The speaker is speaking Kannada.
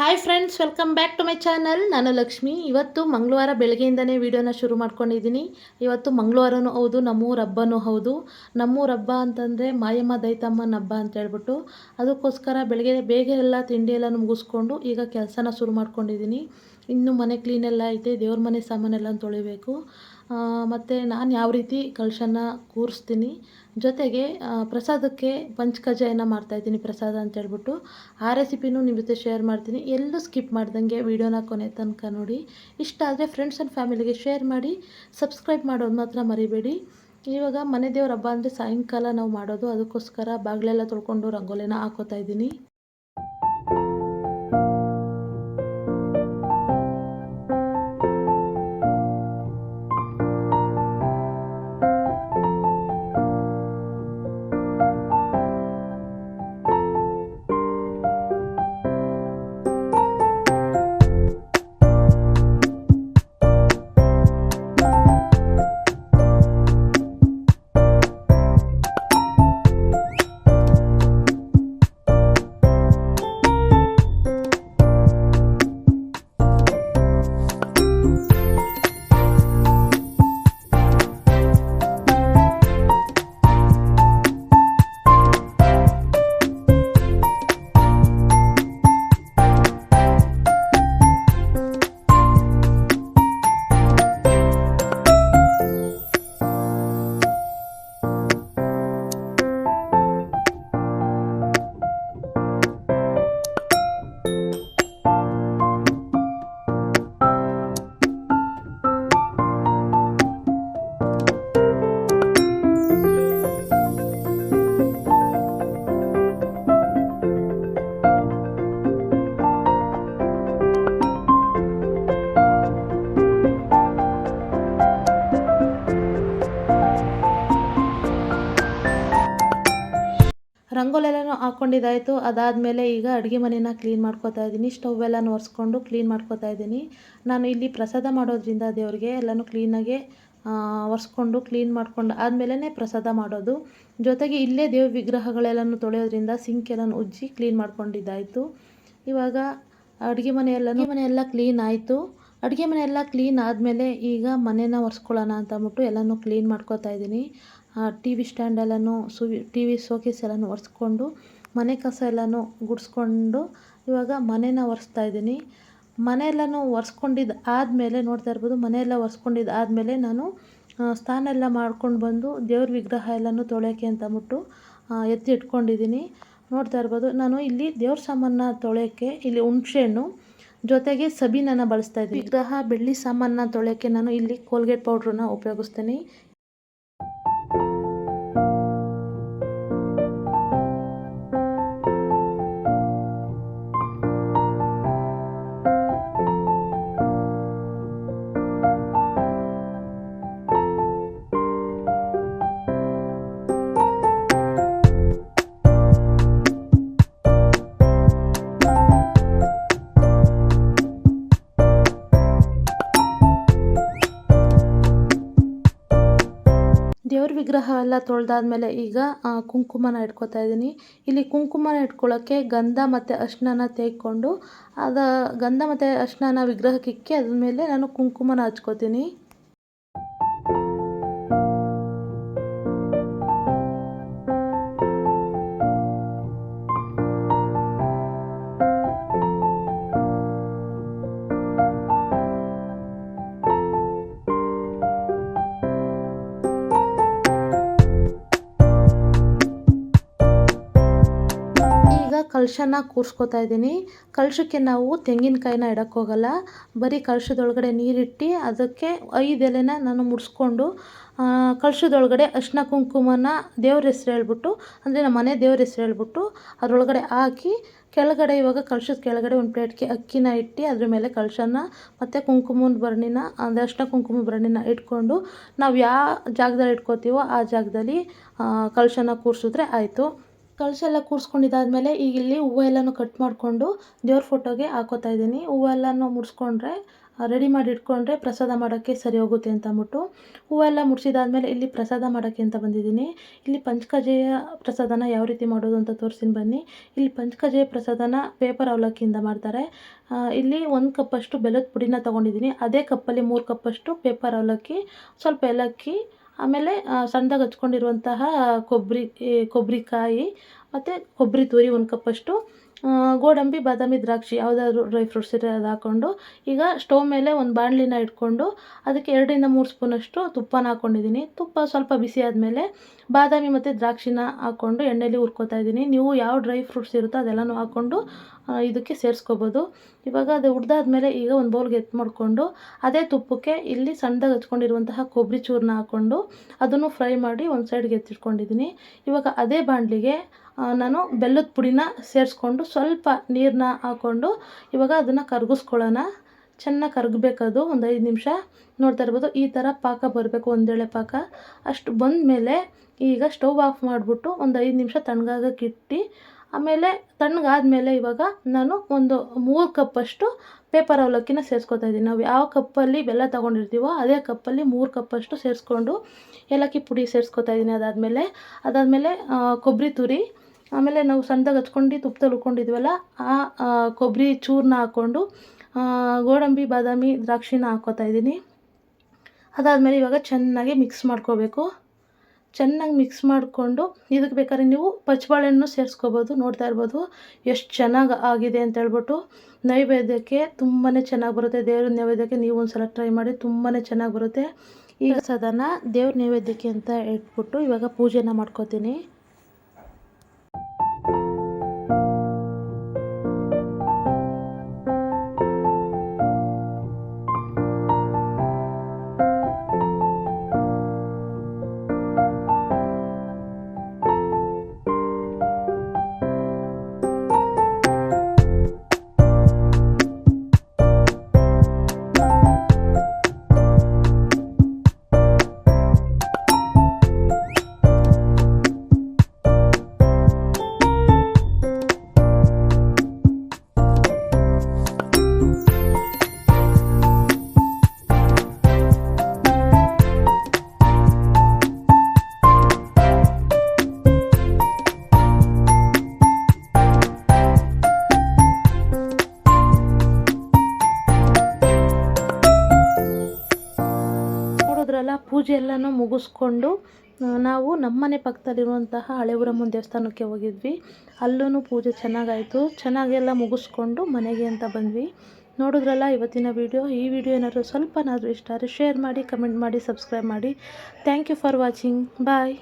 Hi friends welcome back to my channel ನಾನು ಲಕ್ಷ್ಮಿ. ಇವತ್ತು ಮಂಗಳವಾರ ಬೆಳಗ್ಗೆಯಿಂದನೇ ವಿಡಿಯೋನ ಶುರು ಮಾಡ್ಕೊಂಡಿದ್ದೀನಿ. ಇವತ್ತು ಮಂಗಳವಾರನೂ ಹೌದು ನಮ್ಮೂರ ಹಬ್ಬನೂ ಹೌದು. ನಮ್ಮೂರ ಹಬ್ಬ ಅಂತಂದರೆ ಮಾಯಮ್ಮ ದೈತಮ್ಮನ ಹಬ್ಬ ಅಂತ ಹೇಳ್ಬಿಟ್ಟು ಅದಕ್ಕೋಸ್ಕರ ಬೆಳಗ್ಗೆ ಬೇಗ ಎಲ್ಲ ತಿಂಡಿ ಎಲ್ಲ ಮುಗಿಸ್ಕೊಂಡು ಈಗ ಕೆಲಸನ ಶುರು ಮಾಡ್ಕೊಂಡಿದ್ದೀನಿ. ಇನ್ನು ಮನೆ ಕ್ಲೀನೆಲ್ಲ ಐತೆ, ದೇವ್ರ ಮನೆ ಸಾಮಾನೆಲ್ಲ ತೊಳಿಬೇಕು. ಮತ್ತು ನಾನು ಯಾವ ರೀತಿ ಕಳಶನ ಕೂರಿಸ್ತೀನಿ? ಜೊತೆಗೆ ಪ್ರಸಾದಕ್ಕೆ ಪಂಚಕಜ್ಜಾಯನ ಮಾಡ್ತಾಯಿದ್ದೀನಿ ಪ್ರಸಾದ ಅಂತ ಹೇಳ್ಬಿಟ್ಟು. ಆ ರೆಸಿಪಿನೂ ನಿಮ್ಮ ಜೊತೆ ಶೇರ್ ಮಾಡ್ತೀನಿ. ಎಲ್ಲೂ ಸ್ಕಿಪ್ ಮಾಡ್ದಂಗೆ ವೀಡಿಯೋನ ಕೊನೆ ತನಕ ನೋಡಿ. ಇಷ್ಟ ಆದರೆ ಫ್ರೆಂಡ್ಸ್ ಆ್ಯಂಡ್ ಫ್ಯಾಮಿಲಿಗೆ ಶೇರ್ ಮಾಡಿ. ಸಬ್ಸ್ಕ್ರೈಬ್ ಮಾಡೋದು ಮಾತ್ರ ಮರಿಬೇಡಿ. ಇವಾಗ ಮನೆ ದೇವ್ರ ಹಬ್ಬ ಅಂದರೆ ಸಾಯಂಕಾಲ ನಾವು ಮಾಡೋದು. ಅದಕ್ಕೋಸ್ಕರ ಬಾಗಿಲೆಲ್ಲ ತೊಳ್ಕೊಂಡು ರಂಗೋಲಿನ ಹಾಕೋತಾ ಇದ್ದೀನಿ. ಹಾಕ್ಕೊಂಡಿದ್ದಾಯಿತು ಅದಾದಮೇಲೆ ಈಗ ಅಡುಗೆ ಮನೆನ ಕ್ಲೀನ್ ಮಾಡ್ಕೋತಾ ಇದ್ದೀನಿ. ಸ್ಟವ್ ಎಲ್ಲ ಒರೆಸ್ಕೊಂಡು ಕ್ಲೀನ್ ಮಾಡ್ಕೋತಾ ಇದ್ದೀನಿ. ನಾನು ಇಲ್ಲಿ ಪ್ರಸಾದ ಮಾಡೋದ್ರಿಂದ ದೇವ್ರಿಗೆ ಎಲ್ಲನೂ ಕ್ಲೀನಾಗೆ ಒರೆಸ್ಕೊಂಡು ಕ್ಲೀನ್ ಮಾಡ್ಕೊಂಡು ಆದಮೇಲೆ ಪ್ರಸಾದ ಮಾಡೋದು. ಜೊತೆಗೆ ಇಲ್ಲೇ ದೇವ್ರ ವಿಗ್ರಹಗಳೆಲ್ಲನೂ ತೊಳೆಯೋದ್ರಿಂದ ಸಿಂಕ್ ಎಲ್ಲನೂ ಉಜ್ಜಿ ಕ್ಲೀನ್ ಮಾಡ್ಕೊಂಡಿದ್ದಾಯಿತು. ಇವಾಗ ಅಡುಗೆ ಮನೆಯೆಲ್ಲನೂ ಮನೆಯೆಲ್ಲ ಕ್ಲೀನ್ ಆಯಿತು. ಅಡುಗೆ ಮನೆಯೆಲ್ಲ ಕ್ಲೀನ್ ಆದಮೇಲೆ ಈಗ ಮನೇನ ಒರೆಸ್ಕೊಳ್ಳೋಣ ಅಂತ ಅಂದ್ಬಿಟ್ಟು ಎಲ್ಲನೂ ಕ್ಲೀನ್ ಮಾಡ್ಕೋತಾ ಇದ್ದೀನಿ. ಟಿ ವಿ ಸ್ಟ್ಯಾಂಡೆಲ್ಲನೂ ಸು ಟಿ ವಿ ಸೋಕೇಸ್ ಎಲ್ಲನೂ ಒರೆಸ್ಕೊಂಡು, ಮನೆ ಕಸ ಎಲ್ಲನೂ ಗುಡಿಸ್ಕೊಂಡು, ಇವಾಗ ಮನೇನ ಒರೆಸ್ತಾ ಇದ್ದೀನಿ. ಮನೆ ಒರೆಸ್ಕೊಂಡಿದ್ದು ಆದಮೇಲೆ ನೋಡ್ತಾ ಇರ್ಬೋದು, ಮನೆಯೆಲ್ಲ ಒರೆಸ್ಕೊಂಡಿದ್ದು ಆದಮೇಲೆ ನಾನು ಸ್ನಾನ ಎಲ್ಲ ಮಾಡ್ಕೊಂಡು ಬಂದು ದೇವ್ರ ವಿಗ್ರಹ ಎಲ್ಲನೂ ತೊಳೆಯೋಕೆ ಅಂತ ಅಂದ್ಬಿಟ್ಟು ಎತ್ತಿ ಇಟ್ಕೊಂಡಿದ್ದೀನಿ. ನೋಡ್ತಾ ಇರ್ಬೋದು, ನಾನು ಇಲ್ಲಿ ದೇವ್ರ ಸಾಮಾನ ತೊಳೆಯೋಕ್ಕೆ, ಇಲ್ಲಿ ಹುಣಸೆಹಣ್ಣು, ಜೊತೆಗೆ ಸಬೀನನ್ನು ಬಳಸ್ತಾ ಇದ್ದೀನಿ. ವಿಗ್ರಹ, ಬೆಳ್ಳಿ ಸಾಮಾನ ತೊಳೆಯೋಕ್ಕೆ ನಾನು ಇಲ್ಲಿ ಕೋಲ್ಗೇಟ್ ಪೌಡ್ರನ್ನ ಉಪಯೋಗಿಸ್ತೀನಿ. ವಿಗ್ರಹ ಎಲ್ಲ ತೊಳೆದಾದ್ಮೇಲೆ ಈಗ ಕುಂಕುಮನ ಇಟ್ಕೊತಾ ಇದ್ದೀನಿ. ಇಲ್ಲಿ ಕುಂಕುಮನ ಇಟ್ಕೊಳ್ಳೋಕ್ಕೆ ಗಂಧ ಮತ್ತು ಅರ್ಶಿಣನ ತೆಗೆದುಕೊಂಡು ಅದು ಗಂಧ ಮತ್ತು ಅರ್ಶಿಣನ ವಿಗ್ರಹಕ್ಕೆ ಇಕ್ಕಿ ಅದ್ರ ಮೇಲೆ ನಾನು ಕುಂಕುಮನ ಹಚ್ಕೋತೀನಿ. ಕಲಶನ ಕೂರಿಸ್ಕೊತಾ ಇದ್ದೀನಿ. ಕಲಶಕ್ಕೆ ನಾವು ತೆಂಗಿನಕಾಯಿನ ಇಡೋಕ್ಕೋಗಲ್ಲ ಬರೀ ಕಲಶದೊಳಗಡೆ ನೀರಿಟ್ಟು ಅದಕ್ಕೆ ಐದು ಎಲೆನ ನಾನು ಮುಡಿಸ್ಕೊಂಡು ಕಲಶದೊಳಗಡೆ ಅರ್ಶಿನ ಕುಂಕುಮನ ದೇವ್ರ ಹೆಸ್ರು ಹೇಳ್ಬಿಟ್ಟು, ಅಂದರೆ ನಮ್ಮ ಮನೆ ದೇವ್ರ ಹೆಸ್ರು ಹೇಳ್ಬಿಟ್ಟು ಅದರೊಳಗಡೆ ಹಾಕಿ, ಕೆಳಗಡೆ ಇವಾಗ ಕಲಶದ ಕೆಳಗಡೆ ಒಂದು ಪ್ಲೇಟ್ಗೆ ಅಕ್ಕಿನ ಇಟ್ಟು ಅದ್ರ ಮೇಲೆ ಕಲಶನ ಮತ್ತು ಕುಂಕುಮದ ಭರಣಿನ ಅಂದರೆ ಅರ್ಶಿನ ಕುಂಕುಮದ ಭರಣಿನ ಇಟ್ಕೊಂಡು ನಾವು ಯಾವ ಜಾಗದಲ್ಲಿ ಇಟ್ಕೋತೀವೋ ಆ ಜಾಗದಲ್ಲಿ ಕಲಶನ ಕೂರಿಸಿದ್ರೆ ಆಯಿತು. ಕಳಶ ಎಲ್ಲ ಕೂರಿಸ್ಕೊಂಡಿದ್ದಾದ್ಮೇಲೆ ಈಗ ಇಲ್ಲಿ ಹೂವು ಎಲ್ಲನೂ ಕಟ್ ಮಾಡಿಕೊಂಡು ದೇವ್ರ ಫೋಟೋಗೆ ಹಾಕೋತಾ ಇದ್ದೀನಿ. ಹೂವೆಲ್ಲನೂ ಮುಡಿಸ್ಕೊಂಡ್ರೆ ರೆಡಿ ಮಾಡಿ ಇಟ್ಕೊಂಡ್ರೆ ಪ್ರಸಾದ ಮಾಡೋಕ್ಕೆ ಸರಿ ಹೋಗುತ್ತೆ ಅಂತ ಅಂದ್ಬಿಟ್ಟು ಹೂವೆಲ್ಲ ಮುಡಿಸಿದಾದ್ಮೇಲೆ ಇಲ್ಲಿ ಪ್ರಸಾದ ಮಾಡೋಕ್ಕೆ ಅಂತ ಬಂದಿದ್ದೀನಿ. ಇಲ್ಲಿ ಪಂಚಕಜೆಯ ಪ್ರಸಾದನ ಯಾವ ರೀತಿ ಮಾಡೋದು ಅಂತ ತೋರಿಸ್ತೀನಿ ಬನ್ನಿ. ಇಲ್ಲಿ ಪಂಚಕಜೆಯ ಪ್ರಸಾದನ ಪೇಪರ್ ಅವಲಕ್ಕಿಯಿಂದ ಮಾಡ್ತಾರೆ. ಇಲ್ಲಿ ಒಂದು ಕಪ್ಪಷ್ಟು ಬೆಲ್ಲದ ಪುಡಿನ ತೊಗೊಂಡಿದ್ದೀನಿ. ಅದೇ ಕಪ್ಪಲ್ಲಿ ಮೂರು ಕಪ್ಪಷ್ಟು ಪೇಪರ್ ಅವಲಕ್ಕಿ, ಸ್ವಲ್ಪ ಏಲಕ್ಕಿ ಆಮೇಲೆ ಸಣ್ದಾಗಿ ಹಚ್ಕೊಂಡಿರುವಂತಹ ಕೊಬ್ಬರಿ ಕೊಬ್ಬರಿಕಾಯಿ ಮತ್ತು ಕೊಬ್ಬರಿ ತುರಿ ಒಂದು ಕಪ್ಪಷ್ಟು ಗೋಡಂಬಿ, ಬಾದಾಮಿ, ದ್ರಾಕ್ಷಿ ಯಾವುದಾದ್ರು ಡ್ರೈ ಫ್ರೂಟ್ಸ್ ಇದ್ರೆ ಅದು ಹಾಕ್ಕೊಂಡು ಈಗ ಸ್ಟವ್ ಮೇಲೆ ಒಂದು ಬಾಣಲಿನ ಇಟ್ಕೊಂಡು ಅದಕ್ಕೆ ಎರಡರಿಂದ ಮೂರು ಸ್ಪೂನಷ್ಟು ತುಪ್ಪನ ಹಾಕ್ಕೊಂಡಿದ್ದೀನಿ ತುಪ್ಪ ಸ್ವಲ್ಪ ಬಿಸಿ ಆದಮೇಲೆ ಬಾದಾಮಿ ಮತ್ತು ದ್ರಾಕ್ಷಿನ ಹಾಕ್ಕೊಂಡು ಎಣ್ಣೆಲಿ ಹುರ್ಕೋತಾ ಇದ್ದೀನಿ ನೀವು ಯಾವ ಡ್ರೈ ಫ್ರೂಟ್ಸ್ ಇರುತ್ತೋ ಅದೆಲ್ಲನೂ ಹಾಕ್ಕೊಂಡು ಇದಕ್ಕೆ ಸೇರಿಸ್ಕೋಬೋದು. ಇವಾಗ ಅದು ಹುಡ್ದಾದ್ಮೇಲೆ ಈಗ ಒಂದು ಬೌಲ್ಗೆ ಎತ್ತು ಮಾಡಿಕೊಂಡು ಅದೇ ತುಪ್ಪಕ್ಕೆ ಇಲ್ಲಿ ಸಣ್ಣದಾಗಿ ಹಚ್ಕೊಂಡಿರುವಂತಹ ಕೊಬ್ಬರಿ ಚೂರನ್ನ ಹಾಕ್ಕೊಂಡು ಅದನ್ನು ಫ್ರೈ ಮಾಡಿ ಒಂದು ಸೈಡ್ಗೆ ಎತ್ತಿಟ್ಕೊಂಡಿದ್ದೀನಿ ಇವಾಗ ಅದೇ ಬಾಣಲಿಗೆ ನಾನು ಬೆಲ್ಲದ ಪುಡಿನ ಸೇರಿಸ್ಕೊಂಡು ಸ್ವಲ್ಪ ನೀರನ್ನ ಹಾಕ್ಕೊಂಡು ಇವಾಗ ಅದನ್ನು ಕರಗಿಸ್ಕೊಳ್ಳೋಣ. ಚೆನ್ನಾಗಿ ಕರಗಬೇಕದು ಒಂದು ಐದು ನಿಮಿಷ. ನೋಡ್ತಾ ಇರ್ಬೋದು ಈ ಥರ ಪಾಕ ಬರಬೇಕು, ಒಂದೇಳೆ ಪಾಕ. ಅಷ್ಟು ಬಂದಮೇಲೆ ಈಗ ಸ್ಟವ್ ಆಫ್ ಮಾಡಿಬಿಟ್ಟು ಒಂದು ಐದು ನಿಮಿಷ ತಣ್ಣಗಾಗಕ್ಕೆ ಇಟ್ಟು, ಆಮೇಲೆ ತಣ್ಣಗಾದ್ಮೇಲೆ ಇವಾಗ ನಾನು ಒಂದು ಮೂರು ಕಪ್ಪಷ್ಟು ಪೇಪರ್ ಅವಲಕ್ಕಿನ ಸೇರಿಸ್ಕೊತಾ ಇದ್ದೀನಿ. ನಾವು ಯಾವ ಕಪ್ಪಲ್ಲಿ ಬೆಲ್ಲ ತೊಗೊಂಡಿರ್ತೀವೋ ಅದೇ ಕಪ್ಪಲ್ಲಿ ಮೂರು ಕಪ್ಪಷ್ಟು ಸೇರಿಸ್ಕೊಂಡು ಏಲಕ್ಕಿ ಪುಡಿ ಸೇರಿಸ್ಕೊತಾ ಇದ್ದೀನಿ ಅದಾದಮೇಲೆ. ಅದಾದಮೇಲೆ ಕೊಬ್ಬರಿ ತುರಿ ಆಮೇಲೆ ನಾವು ಸಣ್ಣದಾಗಿ ಹಚ್ಕೊಂಡು ತುಪ್ಪದಲ್ಲಿ ಹುರ್ಕೊಂಡಿದ್ವಲ್ಲ ಆ ಆ, ಕೊಬ್ಬರಿ ಚೂರನ್ನ ಹಾಕ್ಕೊಂಡು ಗೋಡಂಬಿ ಬಾದಾಮಿ ದ್ರಾಕ್ಷಿನ ಹಾಕ್ಕೋತಾ ಇದ್ದೀನಿ. ಅದಾದಮೇಲೆ ಇವಾಗ ಚೆನ್ನಾಗಿ ಮಿಕ್ಸ್ ಮಾಡ್ಕೋಬೇಕು. ಚೆನ್ನಾಗಿ ಮಿಕ್ಸ್ ಮಾಡಿಕೊಂಡು ಇದಕ್ಕೆ ಬೇಕಾದ್ರೆ ನೀವು ಪಚ್ಚಬಾಳೆಹಣ್ಣು ಸೇರಿಸ್ಕೋಬೋದು ನೋಡ್ತಾ ಇರ್ಬೋದು. ಎಷ್ಟು ಚೆನ್ನಾಗಿ ಆಗಿದೆ ಅಂತ ಹೇಳ್ಬಿಟ್ಟು ನೈವೇದ್ಯಕ್ಕೆ ತುಂಬಾ ಚೆನ್ನಾಗಿ ಬರುತ್ತೆ. ದೇವ್ರ ನೈವೇದ್ಯಕ್ಕೆ ನೀವು ಒಂದು ಸಲ ಟ್ರೈ ಮಾಡಿ ತುಂಬಾ ಚೆನ್ನಾಗಿ ಬರುತ್ತೆ. ಈಗ ಸದನ ದೇವ್ರ ನೈವೇದ್ಯಕ್ಕೆ ಅಂತ ಇಟ್ಬಿಟ್ಟು ಇವಾಗ ಪೂಜೆನ ಮಾಡ್ಕೋತೀನಿ. ಪೂಜೆ ಎಲ್ಲನೂ ಮುಗಿಸ್ಕೊಂಡು ನಾವು ನಮ್ಮನೆ ಪಕ್ಕದಲ್ಲಿರುವಂತಹ ಹಳೆಊರಮ್ಮನ ದೇವಸ್ಥಾನಕ್ಕೆ ಹೋಗಿದ್ವಿ. ಅಲ್ಲೂ ಪೂಜೆ ಚೆನ್ನಾಗಾಯಿತು. ಚೆನ್ನಾಗೆಲ್ಲ ಮುಗಿಸ್ಕೊಂಡು ಮನೆಗೆ ಅಂತ ಬಂದ್ವಿ. ನೋಡಿದ್ರಲ್ಲ ಇವತ್ತಿನ ವಿಡಿಯೋ? ಈ ವಿಡಿಯೋ ಏನಾದರೂ ಸ್ವಲ್ಪನಾದರೂ ಇಷ್ಟ ಆದರೆ ಶೇರ್ ಮಾಡಿ ಕಮೆಂಟ್ ಮಾಡಿ ಸಬ್ಸ್ಕ್ರೈಬ್ ಮಾಡಿ. Thank you for watching bye